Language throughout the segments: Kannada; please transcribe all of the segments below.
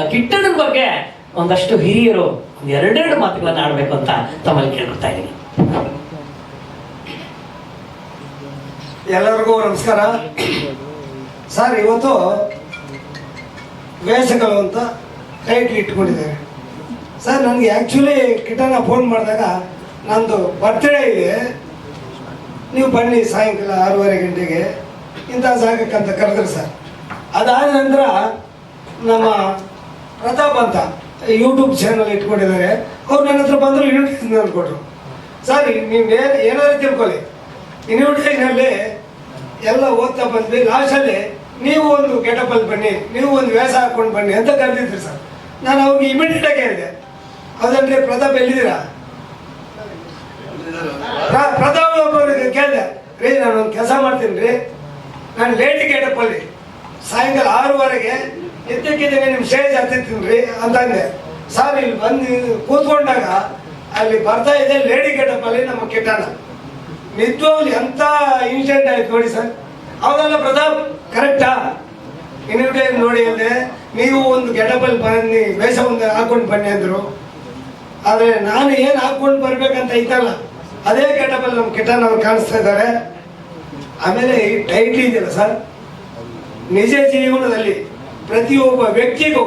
ಕಿಟ್ಟಣ್ಣನ ಬಗ್ಗೆ ಒಂದಷ್ಟು ಹಿರಿಯರು ಎರಡೆರಡು ಮಾತುಗಳನ್ನ ಆಡ್ಬೇಕು ಅಂತ ತಮ್ಮಲ್ಲಿ ಕೇಳ್ಕೊತಾ ಇದ್ದೀನಿ. ಎಲ್ಲರಿಗೂ ನಮಸ್ಕಾರ. ಸರ್, ಇವತ್ತು ವೇಷಗಳು ಅಂತ ಟೈಟ್ಲ್ ಇಟ್ಕೊಂಡಿದ್ದಾರೆ. ಸರ್, ನನಗೆ ಆ್ಯಕ್ಚುಲಿ ಕಿಟನ ಫೋನ್ ಮಾಡಿದಾಗ ನಂದು ಬರ್ತ್ಡೇ ಇದೆ. ನೀವು ಬನ್ನಿ ಸಾಯಂಕಾಲ ಆರೂವರೆ ಗಂಟೆಗೆ. ಇಂಥ ಜಾಗಕ್ಕೆ ಅಂತ ಕರೆದ್ರು ಸರ್. ಅದಾದ ನಂತರ ನಮ್ಮ ಪ್ರತಾಪ್ ಅಂತ ಯೂಟ್ಯೂಬ್ ಚಾನಲ್ ಇಟ್ಕೊಂಡಿದ್ದಾರೆ. ಅವ್ರು ನನ್ನ ಹತ್ರ ಬಂದರು ಇನ್ವಿಟೇಷನ್ ಕೊಟ್ಟರು ಸರ್ ನೀವು ಏನ್ ಏನಾದ್ರು ತಿಳ್ಕೊಳ್ಳಿ. ಇನ್ವಿಟೇಷನಲ್ಲಿ ಎಲ್ಲ ಓದ್ತಾ ಬಂದ್ವಿ. ಲಾಸ್ಟಲ್ಲಿ ನೀವು ಒಂದು ಗೆಟಪಲ್ಲಿ ಬನ್ನಿ, ನೀವು ಒಂದು ವ್ಯಾಸ ಹಾಕೊಂಡು ಬನ್ನಿ ಅಂತ ಕರೆದಿದ್ರಿ ಸರ್. ನಾನು ಅವ್ರಿಗೆ ಇಮಿಡಿಯೇಟ್ ಆಗಿ ಹೇಳಿದೆ. ಅದಂದ್ರೆ ಪ್ರತಾಪ್ ಎಲ್ಲಿದ್ದೀರಾ? ಪ್ರ- ಪ್ರತಾಪ್ ಒಬ್ಬರಿಗೆ ಕೇಳಿದೆ. ರೀ ನಾನು ಒಂದು ಕೆಲಸ ಮಾಡ್ತೀನಿ ರೀ. ನಾನು ಲೇಟ್ ಗೆಟಪಲ್ಲಿ ಸಾಯಂಕಾಲ ಆರೂವರೆಗೆ ಎದ್ದಕ್ಕಿದ್ದೇನೆ ನಿಮ್ಮ ಸ್ಟೇಜ್ ಹತ್ತಿರ್ತೀನಿ ರೀ ಅಂತ ಅಂದೆ. ಸರ್, ಇಲ್ಲಿ ಬಂದು ಕೂತ್ಕೊಂಡಾಗ ಅಲ್ಲಿ ಬರ್ತಾ ಇದೆ ಲೇಡಿ ಗೆಟಪಲ್ಲಿ ನಮ್ಮ ಕೆಟ್ಟಣ ನಿಜವಾಗ್ಲು ಎಂತ ಇನ್ಸಿಡೆಂಟ್ ಆಯ್ತು ನೋಡಿ ಸರ್. ಅವನಲ್ಲ ಪ್ರತಾಪ್ ಕರೆಕ್ಟಾ ಇನ್ವಿಟೇಷನ್ ನೋಡಿ ಅಂದ್ರೆ ನೀವು ಒಂದು ಗೆಟಪಲ್ಲಿ ಬನ್ನಿ, ವೇಷ ಒಂದು ಹಾಕೊಂಡು ಬನ್ನಿ ಅಂದರು. ಆದರೆ ನಾನು ಏನು ಹಾಕೊಂಡು ಬರ್ಬೇಕಂತ ಐತಲ್ಲ, ಅದೇ ಗೆಟಪಲ್ಲಿ ನಮ್ಮ ಕೆಟ್ಟಣ ಅವ್ರು ಕಾಣಿಸ್ತಾ ಇದ್ದಾರೆ. ಆಮೇಲೆ ಈ ಟೈಟ್ಲಿ ಇದೆಯಲ್ಲ ಸರ್, ನಿಜ ಜೀವನದಲ್ಲಿ ಪ್ರತಿಯೊಬ್ಬ ವ್ಯಕ್ತಿಗೂ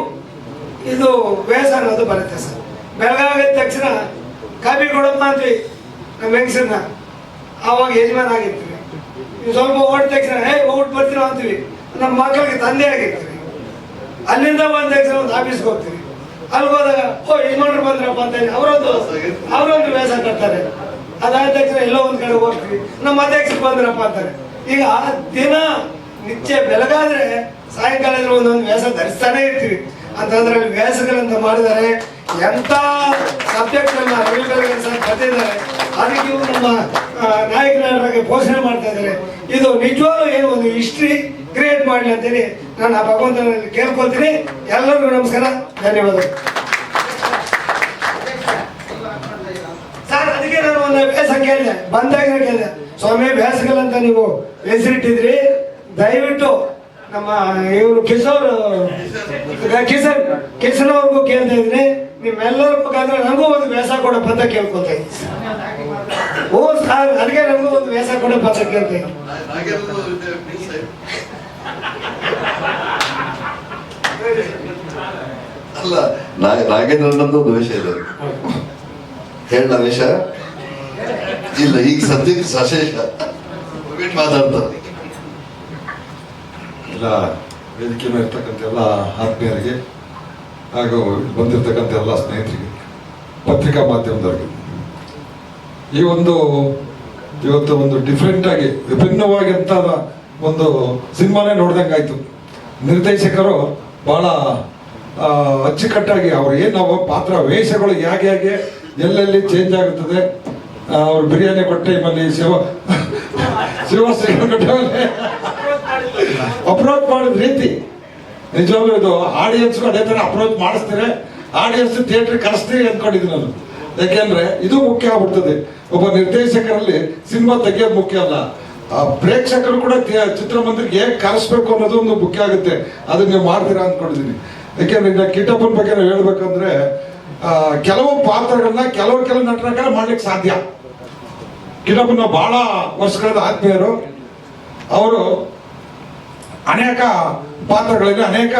ಇದು ವೇಷ ಅನ್ನೋದು ಬರುತ್ತೆ ಸರ್. ಬೆಳಗಾವಿದ ತಕ್ಷಣ ಕಾಪಿ ಕೊಡಪ್ಪ ಅಂತೀವಿ ನಮ್ಮ ಹೆಂಗಸನ್ನ ಆವಾಗ ಯಜಮಾನ ಆಗಿರ್ತೀವಿ ಸ್ವಲ್ಪ ಓಟ್ ತಕ್ಷಣ, ಹೇ ಓಟ್ ಬರ್ತೀರ? ಅಂತೀವಿ. ನಮ್ಮ ಮಕ್ಕಳಿಗೆ ತಂದೆ ಆಗಿರ್ತೀವಿ ಅಲ್ಲಿಂದ ಬಂದ ತಕ್ಷಣ ಒಂದು ಆಫೀಸ್ಗೆ ಹೋಗ್ತೀವಿ. ಅಲ್ಲಿ ಹೋದಾಗ, ಓ, ಯಜಮಾನ್ರು ಬಂದ್ರಪ್ಪ ಅಂತ ಹೇಳಿ ಅವರೊಂದು ಅವರೊಂದು ವೇಷ ಕಟ್ತಾರೆ. ಅದಾದ ತಕ್ಷಣ ಎಲ್ಲೋ ಒಂದು ಕಡೆ ಹೋಗ್ತೀವಿ. ನಮ್ಮ ಅಧ್ಯಕ್ಷರು ಬಂದ್ರಪ್ಪ ಅಂತಾರೆ. ಈಗ ಆ ದಿನ ನಿತ್ಯ ಬೆಳಗಾದ್ರೆ ಸಾಯಂಕಾಲ ಇದ್ರೆ ಒಂದೊಂದು ವ್ಯಾಸ ಧರಿಸ್ತಾನೆ ಇರ್ತೀವಿ. ಅಂತಂದ್ರೆ ವ್ಯಾಸಗಳಂತ ಮಾಡಿದರೆ ಎಂತ ಸಬ್ಜೆಕ್ಟ್ ಬರ್ತಿದ್ದಾರೆ ಅದಕ್ಕೆ ನಮ್ಮ ನಾಯಕರ ಪೋಷಣೆ ಮಾಡ್ತಾ ಇದ್ದಾರೆ. ಇದು ನಿಜವಾಗ್ಲೂ ಏನು ಒಂದು ಹಿಸ್ಟ್ರಿ ಕ್ರಿಯೇಟ್ ಮಾಡಲಿ ಅಂತೇಳಿ ನಾನು ಆ ಭಗವಂತನಲ್ಲಿ ಕೇಳ್ಕೊಳ್ತೀನಿ. ಎಲ್ಲರಿಗೂ ನಮಸ್ಕಾರ. ಧನ್ಯವಾದಗಳು. ಸರ್ ಅದಕ್ಕೆ ನಾನು ಒಂದು ಅಭ್ಯಾಸ ಕೇಳಿದೆ. ಬಂದಾಗ ಕೇಳಿದೆ. ಸ್ವಾಮಿ ಅಭ್ಯಾಸಗಳಂತ ನೀವು ಹೆಸರಿಟ್ಟಿದ್ರಿ. ದಯವಿಟ್ಟು ನಮ್ಮ ಇವರು ಕಿಶೋರ್ ಕಿಶನ್ ಕಿಶನ್ ಅವ್ರಿಗೂ ಕೇಳ್ತಾ ಇದ್ದೀನಿ. ನಿಮ್ಮೆಲ್ಲರ ಮುಖಾಂತರ ನನಗೂ ಒಂದು ವ್ಯಾಸ ಕೊಡಪ್ಪ ಅಂತ ಕೇಳ್ಕೊತಾ ಇದ್ದೀನಿ. ಓ ಸರ್ ಅದಕ್ಕೆ ನನಗೂ ಒಂದು ವ್ಯಾಸ ಕೊಡಪ್ಪ ಅಂತ ಕೇಳ್ತಾ ಇದ್ದೀನಿ. ಅಲ್ಲ ಒಂದು ವಿಷಯ ಇದೆ. ಹೇಳ ವಿಷ? ಇಲ್ಲ, ಈಗ ಸದ್ಯಕ್ಕೆ ಸಶೇಷ. ಮಾತಾಡ್ತಾರೆ. ಎಲ್ಲ ವೇದಿಕೆ ಮೇಲೆ ಇರ್ತಕ್ಕಂಥ ಎಲ್ಲ ಆತ್ಮೀಯರಿಗೆ ಹಾಗೂ ಬಂದಿರತಕ್ಕಂಥ ಎಲ್ಲ ಸ್ನೇಹಿತರಿಗೆ, ಪತ್ರಿಕಾ ಮಾಧ್ಯಮದವರಿಗೆ. ಈ ಒಂದು ಇವತ್ತು ಒಂದು ಡಿಫ್ರೆಂಟ್ ಆಗಿ ವಿಭಿನ್ನವಾಗಿ ಅಂತ ಒಂದು ಸಿನಿಮಾನೇ ನೋಡ್ದಂಗಾಯ್ತು ನಿರ್ದೇಶಕರು ಬಹಳ ಅಚ್ಚುಕಟ್ಟಾಗಿ ಅವ್ರು ಏನು ಪಾತ್ರ ವೇಷಗಳು ಹೇಗೆ ಹೇಗೆ, ಎಲ್ಲೆಲ್ಲಿ ಚೇಂಜ್ ಆಗುತ್ತದೆ ಅವ್ರು ಬಿರಿಯಾನಿ ಕೊಟ್ಟ ಟೈಮಲ್ಲಿ ಶಿವ, ಶಿವಶ್ರೀ ಕೊಟ್ಟವಲ್ಲಿ ಅಪ್ರೋಚ್ ಮಾಡಿದ ರೀತಿ. ನಿಜವಾಗ್ಲೂ ಇದು ಆಡಿಯನ್ಸ್ಗೂ ಅದೇ ಥರ ಅಪ್ರೋಚ್ ಮಾಡಿಸ್ತೀರಿ. ಆಡಿಯನ್ಸ್ ಥಿಯೇಟ್ರಿಗೆ ಕರೆಸ್ತೀರಿ ಅಂದ್ಕೊಂಡಿದ್ದೀನಿ ನಾನು. ಯಾಕೆಂದ್ರೆ ಇದು ಮುಖ್ಯ ಆಗ್ಬಿಡ್ತದೆ. ಒಬ್ಬ ನಿರ್ದೇಶಕರಲ್ಲಿ ಸಿನಿಮಾ ತೆಗಿಯೋದು ಮುಖ್ಯ ಅಲ್ಲ. ಆ ಪ್ರೇಕ್ಷಕರು ಕೂಡ ಚಿತ್ರಮಂದಿರಿಗೆ ಚಿತ್ರಮಂದಿರಕ್ಕೆ ಹೇಗೆ ಕರೆಸ್ಬೇಕು ಅನ್ನೋದು ಒಂದು ಮುಖ್ಯ ಆಗುತ್ತೆ. ಅದನ್ನ ನೀವು ಮಾಡ್ತೀರಾ ಅಂದ್ಕೊಂಡಿದ್ದೀನಿ ಯಾಕೆಂದ್ರೆ ಇನ್ನು ಕಿಟಪ್ಪನ ಬಗ್ಗೆ ನಾವು ಹೇಳ್ಬೇಕಂದ್ರೆ ಕೆಲವು ಪಾತ್ರಗಳನ್ನ ಕೆಲವು ಕೆಲವು ನಟರ ಮಾಡ್ಲಿಕ್ಕೆ ಸಾಧ್ಯ. ಕಿಟಪ್ಪನ ಬಹಳ ವರ್ಷಗಳ ಆತ್ಮೀಯರು. ಅವರು ಅನೇಕ ಪಾತ್ರಗಳಲ್ಲಿ ಅನೇಕ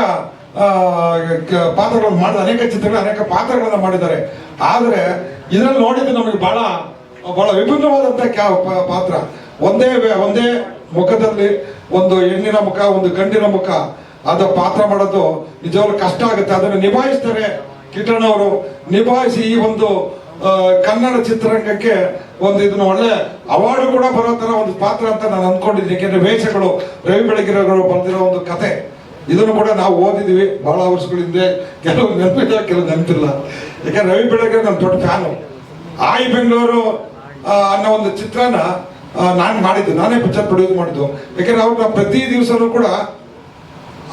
ಪಾತ್ರಗಳನ್ನು ಮಾಡಿದ ಅನೇಕ ಚಿತ್ರಗಳು, ಅನೇಕ ಪಾತ್ರಗಳನ್ನು ಮಾಡಿದ್ದಾರೆ. ಆದರೆ, ಇದರಲ್ಲಿ ನೋಡಿದ್ರೆ ನಮಗೆ ಬಹಳ ಬಹಳ ವಿಭಿನ್ನವಾದಂಥ ಪಾತ್ರ. ಒಂದೇ ಒಂದೇ ಮುಖದಲ್ಲಿ, ಒಂದು ಹೆಣ್ಣಿನ ಮುಖ, ಒಂದು ಗಂಡಿನ ಮುಖ, ಅದ ಪಾತ್ರ ಮಾಡೋದು ನಿಜವಾಗ್ಲೂ ಕಷ್ಟ ಆಗುತ್ತೆ. ಅದನ್ನು ನಿಭಾಯಿಸ್ತಾರೆ ಅವರು. ನಿಭಾಯಿಸಿ ಈ ಒಂದು ಕನ್ನಡ ಚಿತ್ರರಂಗಕ್ಕೆ ಒಂದು ಇದನ್ನ ಒಳ್ಳೆ ಅವಾರ್ಡ್ ಕೂಡ ಬರೋ ತರ ಒಂದು ಪಾತ್ರ ಅಂತ ನಾನು ಅಂದ್ಕೊಂಡಿದ್ದೀನಿ. ಯಾಕೆಂದ್ರೆ ವೇಷಗಳು, ರವಿ ಬೆಳಗಿರಗಳು ಬಂದಿರೋ ಒಂದು ಕತೆ. ಇದನ್ನು ಕೂಡ ನಾವು ಓದಿದೀವಿ ಬಹಳ ವರ್ಷಗಳ ಹಿಂದೆ. ಕೆಲವು ನೆನಪಿಲ್ಲ ಕೆಲವು ನೆನಪಿಲ್ಲ. ಯಾಕಂದ್ರೆ ರವಿ ಬೆಳಗಿರ ನನ್ನ ದೊಡ್ಡ ಫ್ಯಾನು ಆಯ್ ಬೆಂಗಳೂರು ಅನ್ನೋ ಒಂದು ಚಿತ್ರನ ನಾನು ಮಾಡಿದ್ದು. ನಾನೇ ಪಿಕ್ಚರ್ ಪ್ರೊಡ್ಯೂಸ್ ಮಾಡಿದ್ದು. ಯಾಕಂದ್ರೆ ಅವ್ರನ್ನ ಪ್ರತಿ ದಿವಸನೂ ಕೂಡ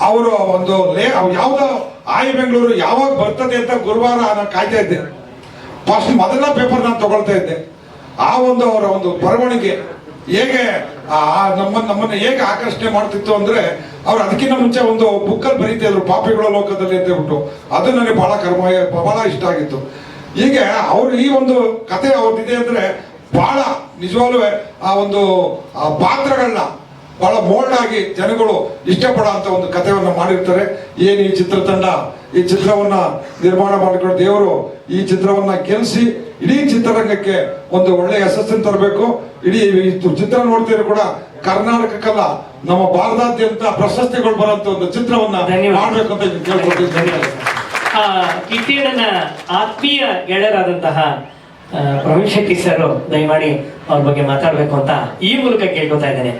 ಅವರು ಒಂದು ಲೇ ಯಾವ್ದೋ ಆಯ್ ಬೆಂಗಳೂರು ಯಾವಾಗ ಬರ್ತದೆ ಅಂತ ಗುರುವಾರ ನಾನು ಕಾಯ್ತಾ ಇದ್ದೆ. ಫಸ್ಟ್ ಮೊದಲನೇ ಪೇಪರ್ ನಾನು ತಗೊಳ್ತಾ ಇದ್ದೆ. ಆ ಒಂದು ಅವರ ಒಂದು ಬರವಣಿಗೆ ಹೇಗೆ, ಆ ನಮ್ಮ, ನಮ್ಮನ್ನ ಹೇಗೆ ಆಕರ್ಷಣೆ ಮಾಡ್ತಿತ್ತು ಅಂದ್ರೆ ಅವ್ರು ಅದಕ್ಕಿಂತ ಮುಂಚೆ ಒಂದು ಬುಕ್ಕಲ್ಲಿ ಬರೀತಾ ಇದ್ರು, ಪಾಪಿಗಳ ಲೋಕದಲ್ಲಿ ಅಂತ ಹೇಳ್ಬಿಟ್ಟು. ಅದು ನನಗೆ ಬಹಳ ಕರ್ಮ, ಬಹಳ ಇಷ್ಟ ಆಗಿತ್ತು. ಹೀಗೆ ಅವರು ಈ ಒಂದು ಕತೆ ಅವ್ರದ್ದಿದೆ ಅಂದ್ರೆ ಬಹಳ ನಿಜವಾಗ್ಲೂ, ಆ ಒಂದು ಪಾತ್ರಗಳನ್ನ ಬಹಳ ಬೋಲ್ಡ್ ಆಗಿ ಜನಗಳು ಇಷ್ಟಪಡುವಂತ ಒಂದು ಕಥೆಯನ್ನು ಮಾಡಿರ್ತಾರೆ. ಏನು ಈ ಚಿತ್ರತಂಡ? ಈ ಚಿತ್ರವನ್ನ ನಿರ್ಮಾಣ ಮಾಡಿಕೊಂಡು ದೇವರು ಈ ಚಿತ್ರವನ್ನ ಗೆಲ್ಲಿಸಿ ಇಡೀ ಚಿತ್ರರಂಗಕ್ಕೆ ಒಂದು ಒಳ್ಳೆಯ ಯಶಸ್ಸನ್ನು ತರಬೇಕು. ಇಡೀ ಈ ಚಿತ್ರ ನೋಡ್ತಿದ್ರು ಕೂಡ ಕರ್ನಾಟಕಕ್ಕಲ್ಲ ನಮ್ಮ ಭಾರತಾದ್ಯಂತ ಪ್ರಶಸ್ತಿಗಳು ಬರೋಂತ ಒಂದು ಚಿತ್ರವನ್ನ ಮಾಡಬೇಕು ಅಂತ ಕೇಳ್ಕೊಳ್ತೀನಿ ಕಿತ್ತೀಡನ ಆತ್ಮೀಯ ಗೆಳೆಯರಾದಂತಹ ಪ್ರವೀಣ್ ಶೆಟ್ಟಿ ಸರ್ ದಯಮಾಡಿ ಅವ್ರ ಬಗ್ಗೆ ಮಾತಾಡಬೇಕು ಅಂತ ಈ ಮೂಲಕ ಕೇಳ್ಕೊತಾ ಇದ್ದೇನೆ.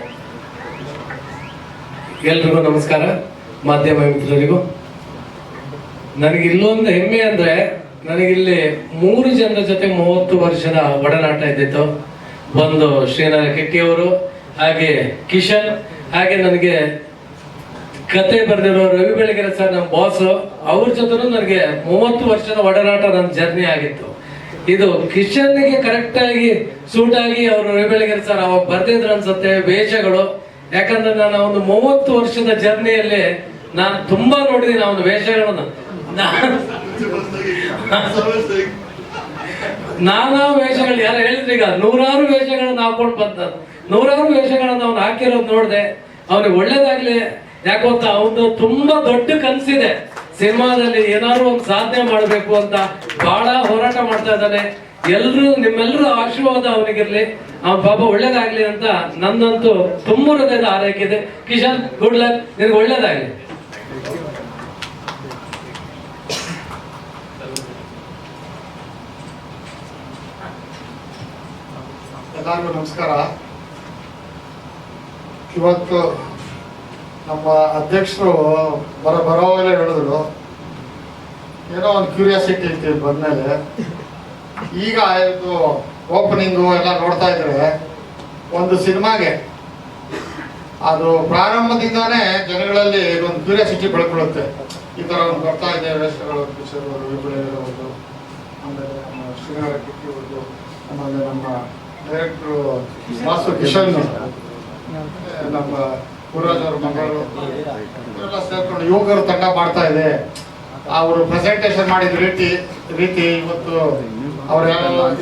ಎಲ್ರಿಗೂ ನಮಸ್ಕಾರ. ಮಾಧ್ಯಮ ಮಿತ್ರರಿಗೂ. ನನಗೆ ಇಲ್ಲೊಂದು ಹೆಮ್ಮೆ ಅಂದ್ರೆ, ನನಗಿಲ್ಲಿ ಮೂರು ಜನರ ಜೊತೆ ಮೂವತ್ತು ವರ್ಷದ ಒಡನಾಟ ಇದ್ದಿತ್ತು. ಒಂದು ಶ್ರೀನಾರಾಯಣ ಕೆಟ್ಟಿಯವರು ಹಾಗೆ ಕಿಶನ್, ಹಾಗೆ ನನಗೆ ಕತೆ ಬರೆದಿರೋ ರವಿ ಬೆಳಗೆರೆ ಸರ್, ನಮ್ಮ ಬಾಸ್ ಅವ್ರ ಜೊತೆನೂ ನನಗೆ ಮೂವತ್ತು ವರ್ಷದ ಒಡನಾಟ ನನ್ನ ಜರ್ನಿ ಆಗಿತ್ತು. ಇದು ಕಿಶನ್ಗೆ ಕರೆಕ್ಟ್ ಆಗಿ ಸೂಟ್ ಆಗಿ ಅವರು ರವಿ ಬೆಳಗೆರೆ ಸರ್ ಅವಾಗ ಬರ್ದಿದ್ರು ಅನ್ಸುತ್ತೆ, ವೇಷಗಳು. ಯಾಕಂದ್ರೆ ನಾನು ಒಂದು ಮೂವತ್ತು ವರ್ಷದ ಜರ್ನಿಯಲ್ಲಿ ನಾನು ತುಂಬಾ ನೋಡಿದ್ದೀನಿ ಅವನ ವೇಷಗಳನ್ನು. ನಾನ್- ನಾನಾ ವೇಷಗಳು ಯಾರು ಹೇಳಿದ್ರು ಈಗ ನೂರಾರು ವೇಷಗಳನ್ನು ಹಾಕೊಂಡು ಬಂದ ನೂರಾರು ವೇಷಗಳನ್ನು ಅವನು ಹಾಕಿರೋದು ನೋಡಿದೆ, ಅವನಿಗೆ ಒಳ್ಳೇದಾಗ್ಲಿ. ಯಾಕೆ ಗೊತ್ತಾ ಅವನು ತುಂಬಾ ದೊಡ್ಡ ಕನಸಿದೆ. ಸಿನಿಮಾದಲ್ಲಿ ಏನಾದ್ರು ಒಂದು ಸಾಧನೆ ಮಾಡಬೇಕು ಅಂತ ಬಹಳ ಹೋರಾಟ ಮಾಡ್ತಾ ಇದ್ದಾನೆ. ಎಲ್ರು ನಿಮ್ಮೆಲ್ಲರೂ ಆಶೀರ್ವಾದ ಅವನಿಗಿರ್ಲಿ. ಆ ಪಾಪ ಒಳ್ಳೇದಾಗ್ಲಿ ಅಂತ ನಂದಂತೂ ತುಂಬ ಹೃದಯದ ಆರೈಕೆ ಇದೆ. ಕಿಶನ್ ಗುಡ್ ಲಕ್ ನಿನ್ಗೆ ಒಳ್ಳೇದಾಗ್ಲಿ. ಎಲ್ಲರಿಗೂ ನಮಸ್ಕಾರ. ಇವತ್ತು ನಮ್ಮ ಅಧ್ಯಕ್ಷರು ಬರ ಬರೋವಾಗಲೇ ಹೇಳಿದ್ರು. ಏನೋ ಒಂದು ಕ್ಯೂರಿಯಾಸಿಟಿ ಇತ್ತು ಬಂದ್ಮೇಲೆ. ಈಗ ಇದು ಓಪನಿಂಗು ಎಲ್ಲ ನೋಡ್ತಾ ಇದ್ರೆ ಒಂದು ಸಿನಿಮಾಗೆ ಅದು ಪ್ರಾರಂಭದಿಂದಾನೇ ಜನಗಳಲ್ಲಿ ಒಂದು ಕ್ಯೂರಿಯಾಸಿಟಿ ಬೆಳ್ಕೊಳ್ಳುತ್ತೆ. ಈ ಥರ ಒಂದು ಬರ್ತಾ ಇದೆ, ವೇಷಗಳು ಪಿಕ್ಚರ್ ಒಂದು ಆಮೇಲೆ ನಮ್ಮ ಶ್ರೀನಗರ ಕಿಟ್ಟಿ ಒಂದು ಆಮೇಲೆ ನಮ್ಮ ಡೈರೆಕ್ಟ್ರು ವಾಸು ಕಿಶನ್ ನಮ್ಮ ಗುರುರಾಜ್ ಅವ್ರ ಮಗಳು ಸೇರ್ಕೊಂಡು ಯುವಕರು ತಂಡ ಮಾಡ್ತಾ ಇದೆ. ಅವರು ಪ್ರೆಸೆಂಟೇಷನ್ ಮಾಡಿದ ರೀತಿ ರೀತಿ ಇವತ್ತು ಅವ್ರು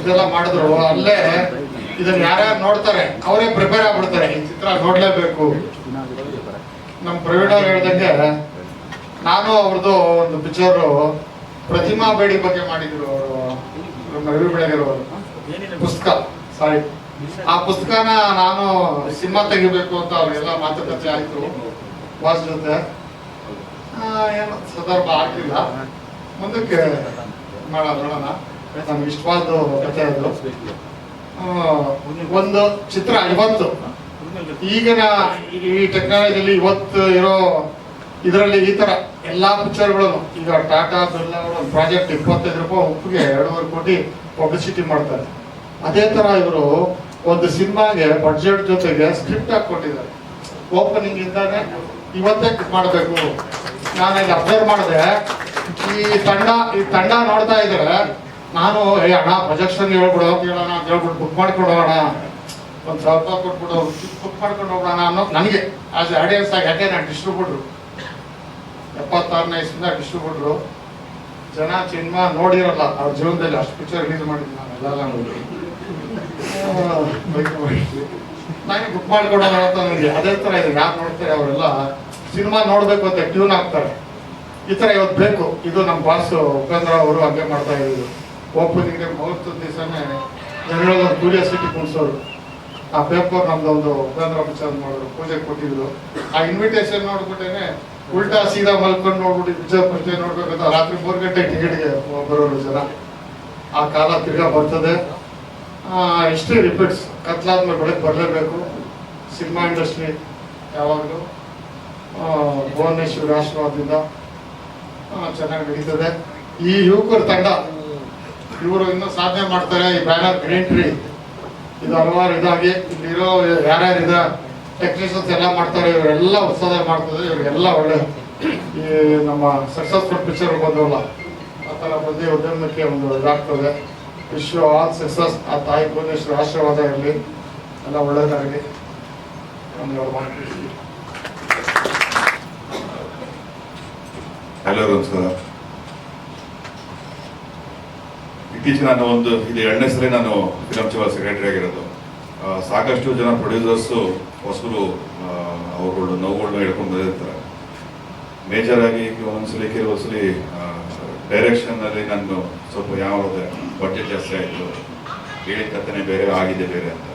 ಇದೆಲ್ಲ ಮಾಡಿದ್ರು ಅಲ್ಲೇ ಇದನ್ನ ಯಾರ್ಯಾರು ನೋಡ್ತಾರೆ ಅವರೇ ಪ್ರಿಪೇರ್ ಆಗ್ಬಿಡ್ತಾರೆ. ಈ ಚಿತ್ರ ನೋಡ್ಲೇಬೇಕು. ನಮ್ಮ ಪ್ರವೀಣ್ ಅವ್ರು ಹೇಳ್ದಂಗೆ ನಾನು ಅವ್ರದ್ದು ಒಂದು ಪಿಕ್ಚರು ಪ್ರತಿಮಾ ಬೇಡಿ ಬಗ್ಗೆ ಮಾಡಿದ್ರು ಅವರು ರವಿ ಬೆಳಗೆರೆ ಪುಸ್ತಕ ಸಾರಿ ಆ ಪುಸ್ತಕನ ನಾನು ಸಿನಿಮಾ ತೆಗಿಬೇಕು ಅಂತ ಅವ್ರಿಗೆಲ್ಲ ಮಾತುಕತೆ ಆಯ್ತು. ವಾಸ್ ಜೊತೆ. ಏನು ಏನೋ ಸಂದರ್ಭ ಆಗ್ಲಿಲ್ಲ. ಮುಂದಕ್ಕೆ ಮಾಡೋಣ ನೋಡೋಣ ನಮ್ಗೆ ಇಷ್ಟವಾದ ಕಥೆ ಅದು. ಒಂದು ಚಿತ್ರ, ಇವತ್ತು. ಈಗಿನ ಈ ಟೆಕ್ನಾಲಜಿಲಿ ಇವತ್ತು ಇರೋ ಇದರಲ್ಲಿ ಈ ತರ ಎಲ್ಲಾ ಪಿಕ್ಚರ್ಗಳು ಈಗ ಟಾಟಾ ಬಿರ್ಲಾ ಪ್ರಾಜೆಕ್ಟ್ ಇಪ್ಪತ್ತೈದು ರೂಪಾಯಿ ಉಪ್ಪಿಗೆ ಎರಡೂವರೆ ಕೋಟಿ ಪಬ್ಲಿಸಿಟಿ ಮಾಡ್ತಾರೆ. ಅದೇ ತರ ಇವರು ಒಂದು ಸಿನಿಮಾಗೆ ಬಡ್ಜೆಟ್ ಜೊತೆಗೆ ಸ್ಕ್ರಿಪ್ಟ್ ಹಾಕೊಟ್ಟಿದ್ದಾರೆ ಓಪನಿಂಗ್ ಇಂದಾನೆ ಇವತ್ತೇ ಮಾಡಬೇಕು. ನಾನು ಇಲ್ಲಿ ಅಬ್ಸರ್ವ್ ಮಾಡಿದೆ, ಈ ತಂಡ ಈ ತಂಡ ನೋಡ್ತಾ ಇದ್ದಾರೆ ನಾನು, ಏ ಅಣ್ಣ ಪ್ರೊಜೆಕ್ಷನ್ ಹೇಳ್ಬಿಡು, ಕೇಳೋಣ ಅಂತ ಹೇಳ್ಬಿಟ್ಟು ಬುಕ್ ಮಾಡ್ಕೊಡೋ ಹೋಗೋಣ ಒಂದು ಸಾವಿರ ರೂಪಾಯಿ ಕೊಟ್ಬಿಟ್ಟು ಬುಕ್ ಮಾಡ್ಕೊಂಡು ಹೋಗೋಣ ಅನ್ನೋದು ನನಗೆ ಆಸ್ ಆಡಿಯನ್ಸ್ ಆಗಿ ಯಾಕೆ ನಾನು ಡಿಸ್ಟ್ರಿಬ್ಯೂಟ್ರು ಎಪ್ಪತ್ತಾರನೇ ಇಸ್ವಿಂದ ಡಿಸ್ಟ್ರಿಬ್ಯೂಟ್ರು ಜನ ಸಿನಿಮಾ ನೋಡಿರಲ್ಲ, ಅವ್ರ ಜೀವನದಲ್ಲಿ ಅಷ್ಟು ಪಿಕ್ಚರ್ ರಿಲೀಸ್ ಮಾಡಿದ್ದೀನಿ ನಾನು ಎಲ್ಲ ನೋಡಿ ನನಗೆ ಬುಕ್ ಮಾಡ್ಕೊಡೋಣ ಅಂತ ನನಗೆ, ಅದೇ ಥರ ಇದೆ. ಯಾರು ನೋಡ್ತಾರೆ ಅವರೆಲ್ಲ ಸಿನಿಮಾ ನೋಡಬೇಕು ಅಂತ ಟ್ಯೂನ್ ಆಗ್ತಾರೆ ಈ ಥರ ಇವತ್ತು ಬೇಕು. ಇದು ನಮ್ಮ ಬಾಸು ಉಪೇಂದ್ರ ಅವರು ಹಂಗೆ ಮಾಡ್ತಾ ಇದ್ರು ಓಪನಿಂಗ್ ಡೇ ಮುಹೂರ್ತದ ದಿವಸನೇ ಸಿಟಿ ಕ್ಯೂರಿಯಾಸಿಟಿ ಕುಣಿಸೋರು. ಆ ಪೇಪರ್ ನಮ್ದು ಒಂದು ಉಪೇಂದ್ರ ಪಿಕ್ಚರ್ ಮಾಡಿದ್ರು ಪೂಜೆ ಕೊಟ್ಟಿದ್ರು ಆ ಇನ್ವಿಟೇಷನ್ ನೋಡ್ಬಿಟ್ಟೇನೆ ಉಲ್ಟಾ ಸೀದಾ ಮಲ್ಕೊಂಡು ನೋಡ್ಬಿಟ್ಟು ಪಿಕ್ಚರ್ ಪರಿಚಯ ನೋಡ್ಬೇಕಂತ ರಾತ್ರಿ ಮೂರು ಗಂಟೆ ಟಿಕೆಟ್ಗೆ ಬರೋರು ಜನ. ಆ ಕಾಲ ತಿರ್ಗಾ ಬರ್ತದೆ. ಹಿಸ್ಟ್ರಿ ರಿಪೀಟ್ಸ್ ಕತ್ಲಾದ್ಮೇಲೆ ಬೆಳಗ್ಗೆ ಬರಲೇಬೇಕು. ಸಿನಿಮಾ ಇಂಡಸ್ಟ್ರಿ ಯಾವಾಗಲೂ ಭುವನೇಶ್ವರ ಆಶೀರ್ವಾದದಿಂದ ಚೆನ್ನಾಗಿ ನಡೀತದೆ. ಈ ಯುವಕರ ತಂಡ ಇವರು ಇನ್ನೂ ಸಾಧನೆ ಮಾಡ್ತಾರೆ, ಈ ಬ್ಯಾನರ್ ಗ್ರೀನ್ ಟ್ರೀ. ಇದು ಹಲವಾರು ಇದಾಗಿ, ಇಲ್ಲಿರೋ ಯಾರ್ಯಾರು ಇದೆ ಟೆಕ್ನಿಷಿಯನ್ಸ್ ಎಲ್ಲ ಮಾಡ್ತಾರೆ, ಇವರೆಲ್ಲ ಉತ್ಸಾಹ ಮಾಡ್ತದೆ ಇವರಿಗೆಲ್ಲ ಒಳ್ಳೆ ಈ ನಮ್ಮ ಸಕ್ಸಸ್ಫುಲ್ ಪಿಕ್ಚರ್ ಬಂದವಲ್ಲ, ಆ ಥರ ಪ್ರತಿ ಉದ್ಯಮಕ್ಕೆ ಒಂದು ಇದಾಗ್ತದೆ. ವಿಶ್ವ ಆಲ್ ಸಕ್ಸಸ್ ಆ ತಾಯಿ ಭುವನೇಶ್ವರ ಆಶೀರ್ವಾದ ಇರಲಿ. ಎಲ್ಲ ಒಳ್ಳೇದಾಗಲಿ. ಹಲೋ ನಮಸ್ಕಾರ. ಇತ್ತೀಚೆಗೆ ನಾನು ಒಂದು, ಇದು ಎರಡನೇ ಸಲ ನಾನು ಫಿಲಮ್ ಚೇಂಬರ್ ಸೆಕ್ರೆಟರಿ ಆಗಿರೋದು. ಸಾಕಷ್ಟು ಜನ ಪ್ರೊಡ್ಯೂಸರ್ಸು ಹೊಸರು ಅವ್ರುಗಳು ನೋವುಗಳನ್ನ ಹೇಳ್ಕೊಂಡು ಬಂದಿರ್ತಾರೆ. ಮೇಜರ್ ಆಗಿ ಒಂದ್ಸಲಿ ಕೆಲವೊಂದ್ಸಲ ಡೈರೆಕ್ಷನ್ ಅಲ್ಲಿ ನಾನು ಸ್ವಲ್ಪ ಯಾವುದೇ ಬಡ್ಜೆಟ್ ಜಾಸ್ತಿ ಆಯಿತು. ಹೇಳಿದ ಕತ್ತನೆ ಬೇರೆ, ಆಗಿದೆ ಬೇರೆ ಅಂತ.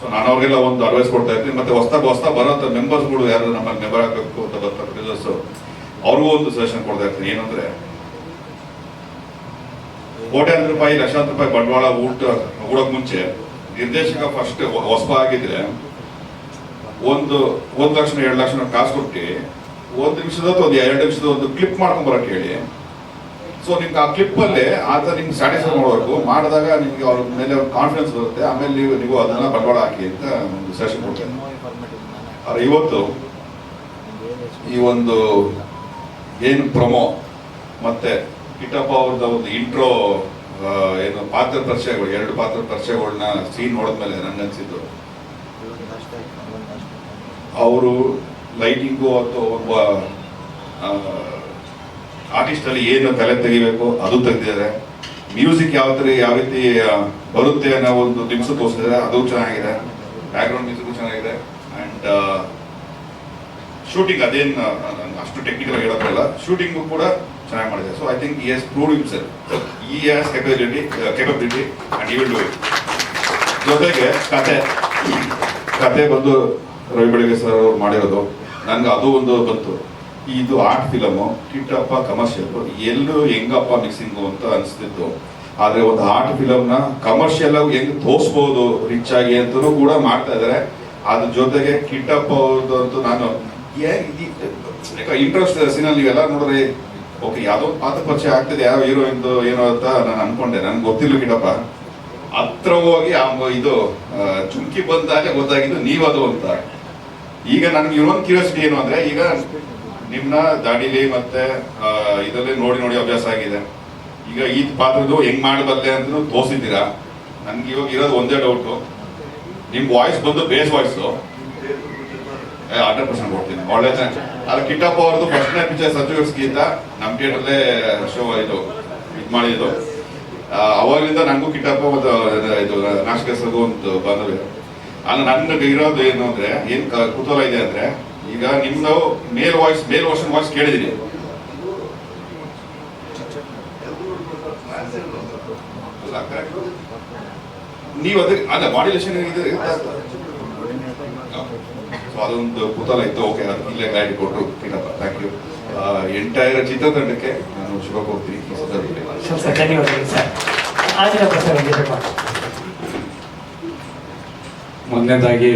ಸೊ ನಾನು ಅವ್ರಿಗೆಲ್ಲ ಒಂದು ಅಡ್ವೈಸ್ ಕೊಡ್ತಾ ಇರ್ತೀನಿ. ಮತ್ತೆ ಹೊಸ್ತಾಗ ಹೊಸ್ತಾ ಬರೋಂಥ ಮೆಂಬರ್ಸ್ಗಳು ಯಾರು ನಮ್ಮ ಮೆಂಬರ್ ಆಗಬೇಕು ಅಂತ ಬರ್ತಾರೆ ಪ್ರೊಡ್ಯೂಸರ್ಸು ಅವ್ರಿಗೂ ಒಂದು ಸಜೆಷನ್ ಕೊಡ್ತಾ ಇರ್ತೀನಿ. ಏನಂದ್ರೆ ಕೋಟ್ಯಾಂತರ ರೂಪಾಯಿ, ಲಕ್ಷಾಂತರ ರೂಪಾಯಿ ಬಂಡವಾಳ ಊಟ ಹೂಡಕ್ ಮುಂಚೆ ನಿರ್ದೇಶಕ ಫಸ್ಟ್ ಹೊಸಬ ಆಗಿದ್ರೆ ಒಂದು, ಒಂದ್ ಲಕ್ಷ ಎರಡು ಲಕ್ಷ ಕಾಸು ಕೊಟ್ಟು ಒಂದು ನಿಮಿಷದ ಒಂದು ಎರಡು ನಿಮಿಷದ ಒಂದು ಕ್ಲಿಪ್ ಮಾಡ್ಕೊಂಡ್ ಬರಕ್ ಹೇಳಿ. ಸೊ ನಿಮ್ಗೆ ಆ ಕ್ಲಿಪ್ ಅಲ್ಲಿ ಆತ ನಿಮ್ಗೆ ಸ್ಯಾಟಿಸ್ಫೈ ಮಾಡಬೇಕು. ಮಾಡಿದಾಗ ನಿಮ್ಗೆ ಅವ್ರ ಮೇಲೆ ಒಂದು ಕಾನ್ಫಿಡೆನ್ಸ್ ಬರುತ್ತೆ. ಆಮೇಲೆ ನೀವು ನೀವು ಅದನ್ನ ಬಂಡವಾಳ ಹಾಕಿ ಅಂತ ಒಂದು ಸೆಷನ್ ಕೊಡ್ತೇನೆ. ಆದ್ರೆ ಇವತ್ತು ಈ ಒಂದು ಏನು ಪ್ರೊಮೋ ಮತ್ತೆ ಕಿಟ್ಟಪ್ಪ ಅವ್ರದ ಒಂದು ಇಂಟ್ರೋ ಏನು ಪಾತ್ರ ಪರಿಚಯಗಳು, ಎರಡು ಪಾತ್ರ ಪರಿಚಯಗಳನ್ನ ಸೀನ್ ನೋಡಿದ್ಮೇಲೆ ನನಗನ್ಸಿದ್ದು ಅವರು ಲೈಟಿಂಗು ಅಥವಾ ಒಬ್ಬ ಆರ್ಟಿಸ್ಟ್ ಅಲ್ಲಿ ಏನು ತಲೆ ತೆಗಿಬೇಕು ಅದು ತೆಗೆದಿದ್ದಾರೆ. ಮ್ಯೂಸಿಕ್ ಯಾವ ತರ, ಯಾವ ರೀತಿ ಬರುತ್ತೆ ಅನ್ನೋ ಒಂದು ನಿಮಿಷ ತೋರಿಸಿದ್ದಾರೆ. ಅದು ಚೆನ್ನಾಗಿದೆ. ಬ್ಯಾಕ್ಗ್ರೌಂಡ್ ಮ್ಯೂಸಿಕ್ ಚೆನ್ನಾಗಿದೆ. ಅಂಡ್ ಶೂಟಿಂಗ್ ಅದೇನು ಅಷ್ಟು ಟೆಕ್ನಿಕಲ್ ಹೇಳೋಕ್ಕಲ್ಲ ಶೂಟಿಂಗು ಕೂಡ ಚೆನ್ನಾಗಿ ಮಾಡಿದೆ. So I think he's prove sir he has capability capability and he will do it ಜೊತೆಗೆ ಕತೆ ಕತೆ ಬಂದು ರವಿ ಬೆಳಗ್ಗೆ ಸರ್ ಅವರು ಮಾಡಿರೋದು ನನ್ಗೆ ಅದು ಒಂದು ಬಂತು. ಇದು ಆರ್ಟ್ ಫಿಲಮು, ಕಿಟ್ಟಪ್ಪ ಕಮರ್ಷಿಯಲ್ ಎಲ್ಲೂ ಹೆಂಗಪ್ಪ ಮಿಕ್ಸಿಂಗು ಅಂತ ಅನಿಸ್ತಿತ್ತು. ಆದರೆ ಒಂದು ಆರ್ಟ್ ಫಿಲಮ್ನ ಕಮರ್ಷಿಯಲ್ ಆಗಿ ಹೆಂಗ್ ತೋರಿಸ್ಬೋದು ರಿಚ್ ಆಗಿ ಅಂತಲೂ ಕೂಡ ಮಾಡ್ತಾ ಇದ್ದಾರೆ ಅದ್ರ ಜೊತೆಗೆ ಕಿಟ್ಟಪ್ಪ ಅವ್ರದ್ದು ನಾನು ಇಂಟ್ರೆಸ್ಟ್ ಸೀನಲ್ಲಿ ನೀವೆಲ್ಲ ನೋಡ್ರಿ ಓಕೆ ಯಾವ್ದೋ ಪಾತ್ರ ಪರಿಚಯ ಆಗ್ತದೆ, ಯಾವ ಹೀರೋಯಿನ್ದು ಏನೋ ಅಂತ ನಾನು ಅನ್ಕೊಂಡೆ. ನನ್ಗೆ ಗೊತ್ತಿಲ್ಲ ಗಿಡಪ್ಪ ಹತ್ರ ಹೋಗಿ ಆ ಇದು ಚುಮ್ಕಿ ಬಂದಾಗ ಗೊತ್ತಾಗಿದ್ದು ನೀವದು ಅಂತ. ಈಗ ನನ್ಗೆ ಇನ್ನೊಂದು ಕ್ಯೂರಿಯಾಸಿಟಿ ಏನು ಅಂದ್ರೆ, ಈಗ ನಿಮ್ನ ದಾಡಿಲಿ ಮತ್ತೆ ಇದರಲ್ಲಿ ನೋಡಿ ನೋಡಿ ಅಭ್ಯಾಸ ಆಗಿದೆ. ಈಗ ಈ ಪಾತ್ರದ್ದು ಹೆಂಗ್ ಮಾಡಬಲ್ಲೆ ಅಂತ ತೋರಿಸಿದ್ದೀರಾ? ನನ್ಗೆ ಇವಾಗ ಇರೋದು ಒಂದೇ ಡೌಟು ನಿಮ್ ವಾಯ್ಸ್ ಬಂದು ಬೇಸ್ ವಾಯ್ಸು ಹಂಡ್ರೆಡ್ ಪರ್ಸೆಂಟ್ ಕೊಡ್ತೀನಿ. ಒಳ್ಳೆ ಅದು ಕಿಟ್ಟಪ್ಪ ಅವ್ರದ್ದು ಫಸ್ಟ್ನೇ ಪಿಕ್ಚರ್ ಸಚಿವರ್ಸ್ ಗೀತ ನಮ್ಮ ಥಿಯೇಟರ್ಲೇ ಶೋ ಇದು ಇದು ಮಾಡಿದ್ದು ಅವಾಗಿಂದ ನನಗೂ ನಂಗೂ ಕಿಟ್ಟಪ್ಪ ಮತ್ತು ಇದು ನಾಶಕ ಸರ್ಗೂ ಒಂದು ಬಾಂಧವ್ಯ ಅಲ್ಲ ನನಗೆ ಇರೋದು ಏನು ಅಂದರೆ, ಏನು ಕುತೂಹಲ ಇದೆ ಅಂದರೆ, ಈಗ ನಿಮ್ದು male voice male version voice ಕೇಳಿದೀನಿ. ನೀವು ಅದಕ್ಕೆ ಅಲ್ಲ ಇದೆ ಸೊ ಅದೊಂದು ಕುತೂಹಲ ಇತ್ತು. ಓಕೆ ಇಲ್ಲೇ ಗೈಡ್ ಕೊಟ್ಟರು. ಕಿಟ್ಟಪ್ಪ ಥ್ಯಾಂಕ್ ಯು ಎಂಟೈರ್ ಚಿತ್ರತಂಡಕ್ಕೆ ನಾನು ಶುಭ ಕೋರ್ತೀನಿ ಈ ಸಂದರ್ಭದಲ್ಲಿ. ಮೊದಲನೇದಾಗಿ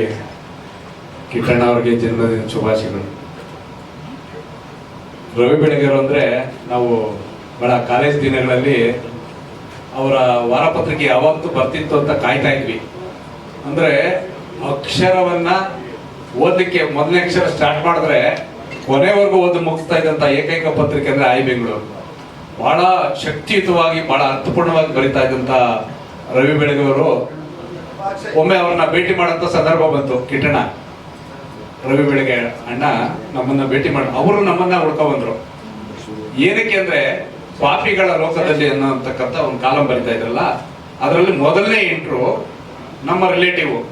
ಕಿಟ್ಟಣ್ಣ ಅವರಿಗೆ ಜನ್ಮದಿನ ಶುಭಾಶಯಗಳು. ರವಿ ಬೆಳಗೆರು ಅಂದರೆ ನಾವು ಬಹಳ ಕಾಲೇಜ್ ದಿನಗಳಲ್ಲಿ ಅವರ ವಾರಪತ್ರಿಕೆ ಯಾವತ್ತೂ ಬರ್ತಿತ್ತು ಅಂತ ಕಾಯ್ತಾ ಇದ್ವಿ. ಅಂದ್ರೆ ಅಕ್ಷರವನ್ನ ಓದಲಿಕ್ಕೆ ಮೊದಲನೇ ಅಕ್ಷರ ಸ್ಟಾರ್ಟ್ ಮಾಡಿದ್ರೆ ಕೊನೆವರೆಗೂ ಓದಿ ಮುಗಿಸ್ತಾ ಇದ್ದಂಥ ಏಕೈಕ ಪತ್ರಿಕೆ ಅಂದ್ರೆ ಐ ಬೆಂಗಳೂರು ಬಹಳ ಶಕ್ತಿಯುತವಾಗಿ, ಬಹಳ ಅರ್ಥಪೂರ್ಣವಾಗಿ ಬರಿತಾ ಇದ್ದಂತ ರವಿ ಬೆಳಗವರು. ಒಮ್ಮೆ ಅವ್ರನ್ನ ಭೇಟಿ ಮಾಡಂತ ಸಂದರ್ಭ ಬಂತು ಕಿಟ್ಟಣ ರವಿ ಬೆಳಗ್ಗೆ, ಅಣ್ಣ, ನಮ್ಮನ್ನ ಭೇಟಿ ಮಾಡ. ಅವರು ನಮ್ಮನ್ನ ಬಂದ್ರು. ಏನಕ್ಕೆ ಅಂದ್ರೆ, ಪಾಪಿಗಳ ಲೋಕದಲ್ಲಿ ಅನ್ನೋತಕ್ಕಂಥ ಒಂದು ಕಾಲಂ ಬರಿತಾ ಇದ್ರಲ್ಲ, ಅದರಲ್ಲಿ ಮೊದಲನೇ ಇಂಟ್ರು ನಮ್ಮ ರಿಲೇಟಿವ್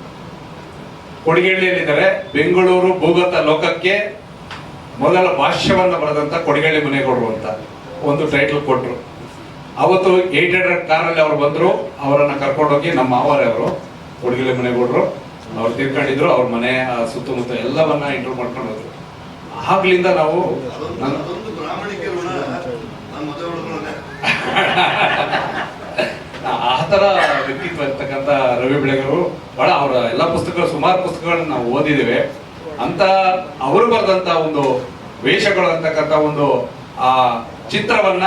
ಕೊಡಿಗೇಳಿಯಲ್ಲಿದ್ದಾರೆ ಬೆಂಗಳೂರು ಭೂಗತ ಲೋಕಕ್ಕೆ ಮೊದಲ ಭಾಷ್ಯವನ್ನ ಬರೆದಂತ ಕೊಡಿಗೇಳಿ ಮನೆಗೌಡರು ಅಂತ ಒಂದು ಟೈಟಲ್ ಕೊಟ್ರು. ಅವತ್ತು ಏಟ್ ಹಂಡ್ರೆಡ್ ಕಾರಲ್ಲಿ ಅವ್ರು ಬಂದ್ರು. ಅವರನ್ನು ಕರ್ಕೊಂಡೋಗಿ ನಮ್ಮ ಮಾವರೇ ಅವರು ಕೊಡಗಿಲೆ ಮನೆಗೌಡರು ಅವ್ರು ತಿಳ್ಕೊಂಡಿದ್ರು. ಅವ್ರ ಮನೆ ಸುತ್ತಮುತ್ತ ಎಲ್ಲವನ್ನ ಇಂಟರ್ವ್ಯೂ ಮಾಡ್ಕೊಂಡು ಹೋದ್ರು. ಆಗ್ಲಿಂದ ನಾವು ಆ ಥರ ವ್ಯಕ್ತಿತ್ವ ಇರ್ತಕ್ಕಂಥ ರವಿ ಬೆಳೆಗರು ಬಹಳ ಅವರ ಎಲ್ಲ ಪುಸ್ತಕಗಳು, ಸುಮಾರು ಪುಸ್ತಕಗಳನ್ನು ನಾವು ಓದಿದ್ದೇವೆ. ಅಂತ ಅವರು ಬರೆದಂತ ಒಂದು ವೇಷಗಳು ಅಂತಕ್ಕಂಥ ಒಂದು, ಆ, ಚಿತ್ರವನ್ನ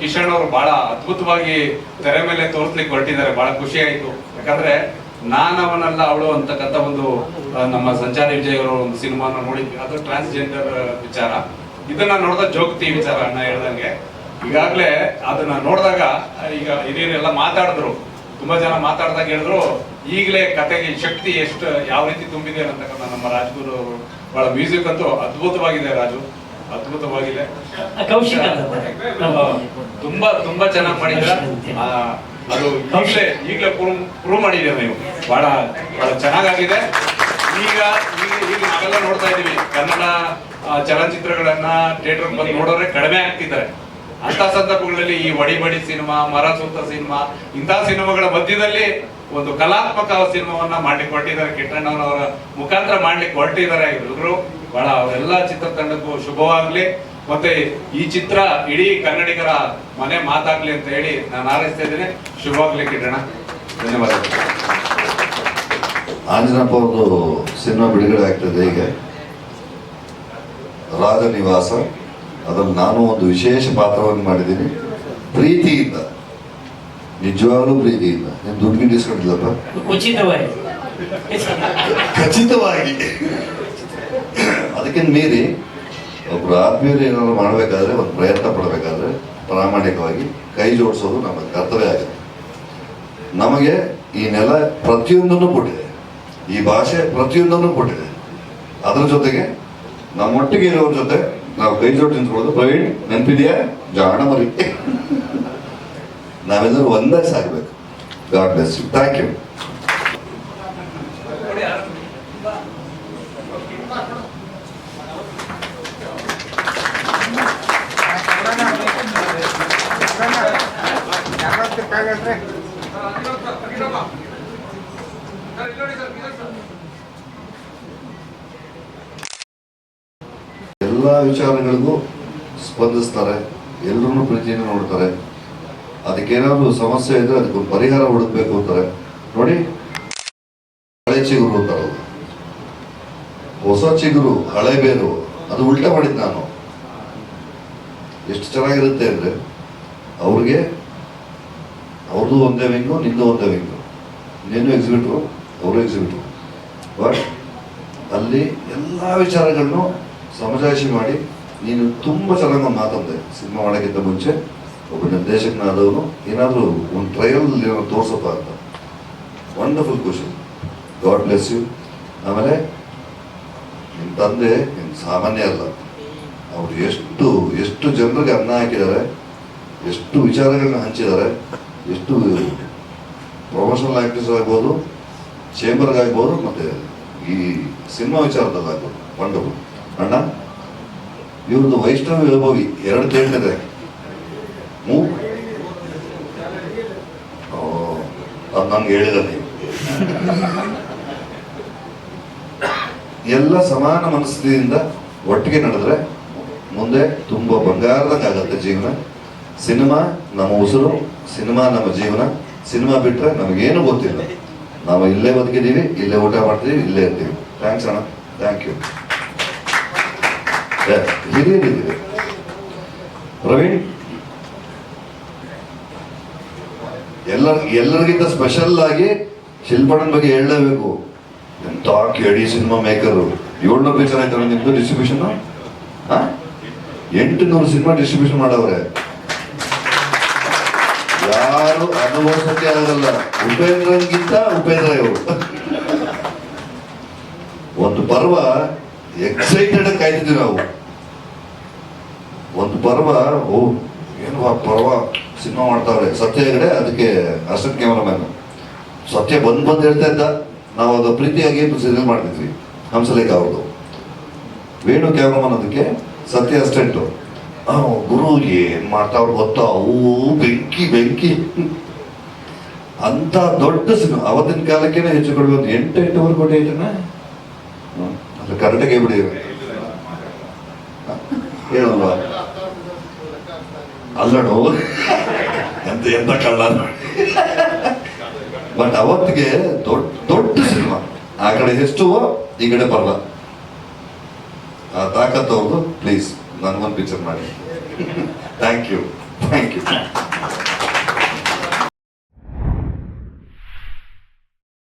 ಕಿಶನ್ ಅವರು ಬಹಳ ಅದ್ಭುತವಾಗಿ ತೆರೆ ಮೇಲೆ ತೋರಿಸ್ಲಿಕ್ಕೆ ಹೊರಟಿದ್ದಾರೆ. ಬಹಳ ಖುಷಿ ಆಯ್ತು. ಯಾಕಂದ್ರೆ ನಾನವನಲ್ಲ ಅವಳು ಅಂತಕ್ಕಂಥ ಒಂದು ನಮ್ಮ ಸಂಚಾರಿ ವಿಜಯ್ ಅವರ ಒಂದು ಸಿನಿಮಾನ ನೋಡಿದ್ವಿ. ಅದು ಟ್ರಾನ್ಸ್ಜೆಂಡರ್ ವಿಚಾರ. ಇದನ್ನ ನೋಡಿದ ಜೋಗತಿ ವಿಚಾರ ಅಣ್ಣ ಹೇಳ್ದಂಗೆ. ಈಗಾಗಲೇ ಅದನ್ನ ನೋಡಿದಾಗ, ಈಗ ಹಿರಿಯರೆಲ್ಲ ಮಾತಾಡಿದ್ರು. ತುಂಬಾ ಜನ ಮಾತಾಡ್ದಾಗ ಹೇಳಿದ್ರು ಈಗಲೇ ಕತೆಗೆ ಶಕ್ತಿ ಎಷ್ಟು ಯಾವ ರೀತಿ ತುಂಬಿದೆ ಅಂತಕ್ಕಂಥ ನಮ್ಮ ರಾಜ್ಗುರು ಬಹಳ ಮ್ಯೂಸಿಕ್ ಅಂತೂ ಅದ್ಭುತವಾಗಿದೆ ರಾಜು. ಅದ್ಭುತವಾಗಿದೆ. ತುಂಬಾ ತುಂಬಾ ಚೆನ್ನಾಗಿ ಮಾಡಿದ್ರ ಅದು ಈಗಲೇ ಈಗಲೇ ಪ್ರೂವ್ ಮಾಡಿದ್ದೀರ ನೀವು. ಬಹಳ ಬಹಳ ಚೆನ್ನಾಗಾಗಿದೆ. ಈಗ ಈಗ ನಾವೆಲ್ಲ ನೋಡ್ತಾ ಇದೀವಿ ಕನ್ನಡ ಚಲನಚಿತ್ರಗಳನ್ನ ಥಿಯೇಟರ್ ಬಂದು ನೋಡೋರೆ ಕಡಿಮೆ ಆಗ್ತಿದ್ದಾರೆ. ಅಂತ ಸಂದರ್ಭಗಳಲ್ಲಿ ಈ ವಡಿ ಬಡಿ ಸಿನಿಮಾ ಮರ ಸೂತ ಸಿನಿಮಾ ಇಂತಹ ಸಿನಿಮಾಗಳ ಮಧ್ಯದಲ್ಲಿ ಒಂದು ಕಲಾತ್ಮಕ ಸಿನಿಮಾವನ್ನ ಮಾಡ್ಲಿಕ್ಕೆ ಹೊರಟಿದ್ದಾರೆ ಕಿಟ್ಟಣ್ಣನವರ ಮುಖಾಂತರ ಮಾಡ್ಲಿಕ್ಕೆ ಹೊರಟಿದ್ದಾರೆ. ಎಲ್ಲರೂ ಬಹಳ ಅವರೆಲ್ಲ ಚಿತ್ರತಂಡಕ್ಕೂ ಶುಭವಾಗ್ಲಿ. ಮತ್ತೆ ಈ ಚಿತ್ರ ಇಡೀ ಕನ್ನಡಿಗರ ಮನೆ ಮಾತಾಗ್ಲಿ ಅಂತ ಹೇಳಿ ನಾನು ಹಾರೈಸ್ತಾ ಇದ್ದೇನೆ. ಶುಭವಾಗ್ಲಿ ಕಿಟ್ಟಣ್ಣ. ಧನ್ಯವಾದ. ಆಂಜನಪ್ಪ ಒಂದು ಸಿನಿಮಾ ಬಿಡುಗಡೆ ಆಗ್ತದೆ ಈಗ. ರಾಜ ಅದ್ರಲ್ಲಿ ನಾನು ಒಂದು ವಿಶೇಷ ಪಾತ್ರವನ್ನು ಮಾಡಿದ್ದೀನಿ. ಪ್ರೀತಿಯಿಂದ ನಿಜವಾಗ್ಲೂ ಪ್ರೀತಿಯಿಂದ. ನೀನು ದುಡ್ಡು ಗಿಟ್ಟಿಸ್ಕೊಂಡಿಲ್ಲಪ್ಪ ಖಚಿತವಾಗಿ. ಅದಕ್ಕಿಂತ ಮೀರಿ ಒಬ್ರು ಆತ್ಮೀಯರು ಏನಾದ್ರು ಮಾಡಬೇಕಾದ್ರೆ ಒಂದು ಪ್ರಯತ್ನ ಪಡಬೇಕಾದ್ರೆ ಪ್ರಾಮಾಣಿಕವಾಗಿ ಕೈ ಜೋಡಿಸೋದು ನಮ್ಮ ಕರ್ತವ್ಯ ಆಗಿದೆ. ನಮಗೆ ಈ ನೆಲ ಪ್ರತಿಯೊಂದನ್ನು ಕೊಟ್ಟಿದೆ. ಈ ಭಾಷೆ ಪ್ರತಿಯೊಂದನ್ನು ಕೊಟ್ಟಿದೆ. ಅದರ ಜೊತೆಗೆ ನಮ್ಮೊಟ್ಟಿಗೆ ಇರೋರ ಜೊತೆ ನಾವು ಕೈ ಜೋಡಿ ನಿಂತ್ಕೊಳ್ಳೋದು ಪ್ರವೀಣ್ ನೆನಪಿದೆಯಾ? ಜಾಣ ಮರಿ. ನಾವೆಲ್ಲರೂ ಒಂದೇ ಸಾಗಬೇಕು God bless you thank you ಎಲ್ಲ ವಿಚಾರಗಳಿಗೂ ಸ್ಪಂದಿಸ್ತಾರೆ ಎಲ್ಲರೂ ಪ್ರೀತಿಯನ್ನು ನೋಡ್ತಾರೆ. ಅದಕ್ಕೇನಾದ್ರೂ ಸಮಸ್ಯೆ ಇದ್ರೆ ಅದಕ್ಕೆ ಪರಿಹಾರ ಹುಡುಕ್ಬೇಕು ಅಂತಾರೆ. ನೋಡಿ, ಹಳೆ ಚಿಗುರು ಅಂತಾರ ಹೊಸ ಚಿಗುರು, ಹಳೆ ಬೇರು, ಅದು ಉಲ್ಟಾ ಮಾಡಿದ್ ನಾನು. ಎಷ್ಟು ಚೆನ್ನಾಗಿರುತ್ತೆ ಅಂದ್ರೆ, ಅವ್ರಿಗೆ ಅವ್ರದ್ದು ಒಂದೇ ವಿಂಗು ನಿಂದು ಒಂದೇ ವಿಂಗು ನೀನು ಎಕ್ಸಿಬಿಟ್ರು ಅವರು ಎಕ್ಸಿಬಿಟ್ರು ಬಟ್ ಅಲ್ಲಿ ಎಲ್ಲ ವಿಚಾರಗಳನ್ನು ಸಮಜಾಯಿಷಿ ಮಾಡಿ, ನೀನು ತುಂಬ ಚೆನ್ನಾಗಿ ಒಂದು ಮಾತಂದೆ ಸಿನಿಮಾ ಮಾಡೋಕ್ಕಿಂತ ಮುಂಚೆ. ಒಬ್ಬ ನಿರ್ದೇಶಕನಾದವನು, ಏನಾದರೂ ಒಂದು ಟ್ರಯಲ್ ಏನೋ ತೋರ್ಸಪ್ಪ ಅಂತ. ವಂಡರ್ಫುಲ್ ಖುಷಿ ಗಾಡ್ ಬ್ಲೆಸ್ ಯು ಆಮೇಲೆ ನಿಮ್ಮ ತಂದೆ ನಿಮ್ಮ ಸಾಮಾನ್ಯ ಅಲ್ಲ. ಅವರು ಎಷ್ಟು ಎಷ್ಟು ಜನರಿಗೆ ಅನ್ನ ಹಾಕಿದ್ದಾರೆ, ಎಷ್ಟು ವಿಚಾರಗಳನ್ನ ಹಂಚಿದ್ದಾರೆ, ಎಷ್ಟು ಪ್ರೊಫೆಷನಲ್ ಆಕ್ಟರ್ಸ್ ಆಗ್ಬೋದು ಚೇಂಬರ್ಗಾಗ್ಬೋದು ಮತ್ತೆ ಈ ಸಿನಿಮಾ ವಿಚಾರದಲ್ಲಿ ಆಗ್ಬೋದು ವಂಡರ್ಫುಲ್ ಅಣ್ಣ, ಇವ್ರದ್ದು ವೈಷ್ಣವ ವಿಭವಿ, ಎರಡು ಮೂ? ಅದು ನನ್ಗೆ ಹೇಳಿದ ಎಲ್ಲ ಸಮಾನ ಮನಸ್ಥಿತಿಯಿಂದ ಒಟ್ಟಿಗೆ ನಡೆದ್ರೆ ಮುಂದೆ ತುಂಬಾ ಬಂಗಾರದಂಗೆ ಆಗತ್ತೆ ಜೀವನ. ಸಿನಿಮಾ ನಮ್ಮ ಉಸಿರು, ಸಿನಿಮಾ ನಮ್ಮ ಜೀವನ. ಸಿನಿಮಾ ಬಿಟ್ರೆ ನಮಗೇನು ಗೊತ್ತಿಲ್ಲ. ನಾವು ಇಲ್ಲೇ ಬದುಕಿದ್ದೀವಿ ಇಲ್ಲೇ ಊಟ ಮಾಡ್ತೀವಿ ಇಲ್ಲೇ ಇರ್ತೀವಿ. ಥ್ಯಾಂಕ್ಸ್ ಅಣ್ಣ. ಥ್ಯಾಂಕ್ ಯು ಹಿರಿಯರಿದ್ದೀವಿ ಪ್ರವೀಣ್ ಎಲ್ಲ ಎಲ್ಲರಿಗಿಂತ ಸ್ಪೆಷಲ್ ಆಗಿ ಶಿಲ್ಪಣ್ಣನ ಬಗ್ಗೆ ಹೇಳಲೇಬೇಕು. ಎಂತ ಕೇಳಿ ಸಿನಿಮಾ ಮೇಕರು ಏಳ್ನೂರು ಪಿಕ್ಚರ್ ಆಯ್ತು ನಿಮ್ದು ಡಿಸ್ಟ್ರಿಬ್ಯೂಷನ್ ಎಂಟು ನೂರು ಸಿನಿಮಾ ಡಿಸ್ಟ್ರಿಬ್ಯೂಷನ್ ಮಾಡವ್ರೆ. ಯಾರು ಅನುಭವಿಸೋಕೆ ಆಗಲ್ಲ. ಉಪೇಂದ್ರನ್ಗಿಂತ ಉಪೇಂದ್ರ ಇವರು ಒಂದು ಪರ್ವ ಎಕ್ಸೈಟೆಡ್ ಕಾಯ್ತಿದ್ವಿ ನಾವು. ಪರ್ವ, ಓ, ಏನು ಆ ಪರ್ವ ಸಿನಿಮಾ ಮಾಡ್ತಾವ್ರೆ. ಸತ್ಯ ಹೆಗಡೆ ಅದಕ್ಕೆ ಅಸಿಸ್ಟೆಂಟ್ ಕ್ಯಾಮರಾಮ್ಯಾನ್ ಸತ್ಯ ಬಂದು ಬಂದು ಹೇಳ್ತಾ ಇದ್ದ. ನಾವು ಅದು ಪ್ರೀತಿಯಾಗಿ ಸೀರಿಯಲ್ ಮಾಡ್ತಿದ್ವಿ, ಹಂಸಲೇಖ ಅವ್ರದ್ದು ವೇಣು ಕ್ಯಾಮ್ರಾಮನ್ ಅದಕ್ಕೆ ಸತ್ಯ ಅಸಿಸ್ಟೆಂಟು. ಗುರು ಏನ್ ಮಾಡ್ತಾವ್ರು ಗೊತ್ತಾ? ಅವು ಬೆಂಕಿ ಬೆಂಕಿ. ಅಂತ ದೊಡ್ಡ ಸಿನಿಮಾ. ಅವತ್ತಿನ ಕಾಲಕ್ಕೇನೆ ಹೆಚ್ಚು ಕಡಿಮೆ ಒಂದು ಎಂಟು ಎಂಟೂವರೆ ಕೋಟಿ ಐತನ? ಅದು ಕರೆಕ್ಟಾಗಿ ಬಿಡಿ. ಹೇಳಲ್ವಾ? ಅಲ್ಲಡು ಎಂತ ಎಂತ ಕಳ್ಳ ಬಟ್ ಅವತ್ತಿಗೆ ದೊಡ್ಡ ದೊಡ್ಡ ಸಿನಿಮಾ. ಆ ಕಡೆ ಎಷ್ಟು ಈ ಕಡೆ ಬರಲ್ಲ. ಆ ತಾಕತ್ ಅವ್ರದ್ದು ಪ್ಲೀಸ್ ನನ್ಗೊಂದು ಪಿಕ್ಚರ್ ಮಾಡಿ. Thank you thank you